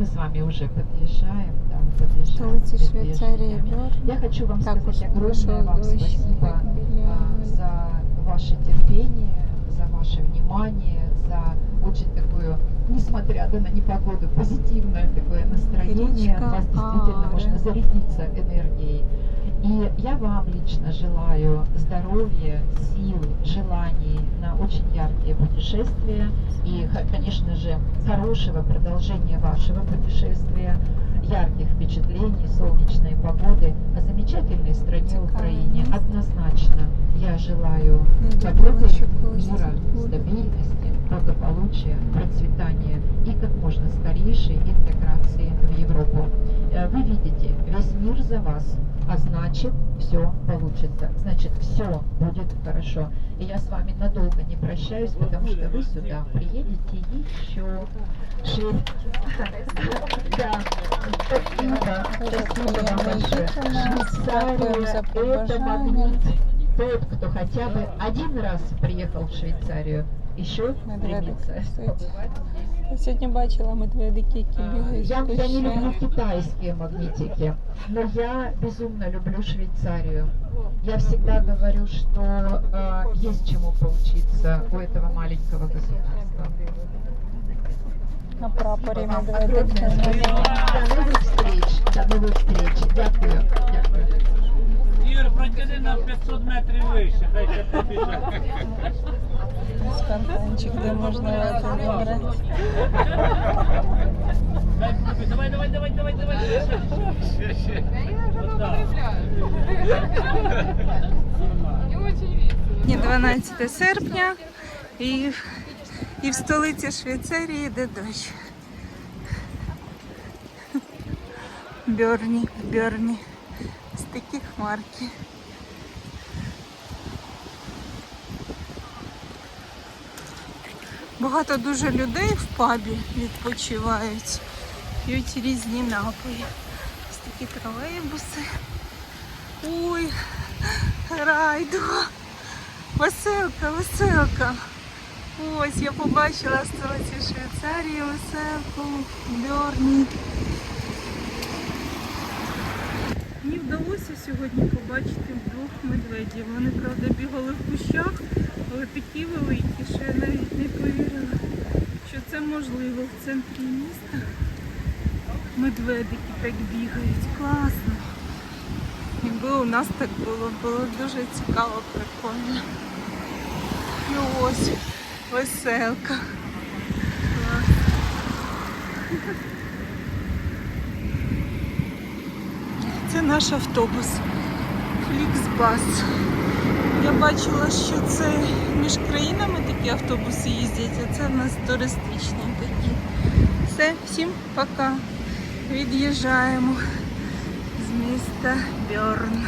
Мы с вами уже подъезжаем, да, мы подъезжаем. Столиці к Швейцарії Медвежьим. Бьорн. Я хочу вам Також сказать огромное вам пройшов дощ спасибо біля а, за ваше терпение, за ваше внимание, за очень такую, несмотря да, на непогоду, позитивное такое настроение. От Речка вас действительно Аре. можно зарядиться энергией. И я вам лично желаю здоровья, сил, желаний на очень яркие путешествия и, конечно же, хорошего продолжения вашего путешествия, ярких впечатлений, солнечной погоды, о замечательной стране Украине. Однозначно я желаю що колись мира, стабильности, благополучия, процветания и как можно скорейшей интеграции в Европу. Э, Вы видите, весь мир за вас, а значит, все получится. Значит, все будет хорошо. И я с вами надолго не прощаюсь, потому что вы сюда приедете еще шесть. Да, спасибо, спасибо вам большое. Швейцария это магнит. Тот, кто хотя бы один раз приехал в Швейцарию, еще стремится побывать. Я сьогодні бачила медведики, які А, бігають. Я, в я не люблю кущах. китайские магнитики, но я безумно люблю Швейцарию. Я всегда говорю, что э, есть чему поучиться у этого маленького государства. На прапорі Спасибо вам медведик. огромное спасибо. До новых встреч. До новых встреч. Дякую. Дякую. Ігор, протяни на 500 метрів вище, хай ще побіжать. Ось фонтанчик, де можна воду набрати. Дай попі- Давай, давай, давай, давай, давай. Ще, ще. Отак. Сьогодні 12 серпня і, і в столиці Швейцарії йде дощ. Бьорні, Бьорні. Ось такі хмарки. Багато дуже людей в пабі відпочивають, п'ють різні напої. Ось такі тролейбуси. Ой, райдуга. Веселка, веселка. Ось я побачила столиці Швейцарії веселку, Бьорні. Вдалося сьогодні побачити двох медведів. Вони, правда, бігали в кущах, але такі великі, що я навіть не повірила, що це можливо в центрі міста. Медведики так бігають. Класно. Якби у нас так було, було дуже цікаво, прикольно. І ось веселка. Клас. Це наш автобус. Фліксбас. Я бачила, що це між країнами такі автобуси їздять, а це в нас туристичні такі. Все, всім пока. Від'їжджаємо з міста Бьорн.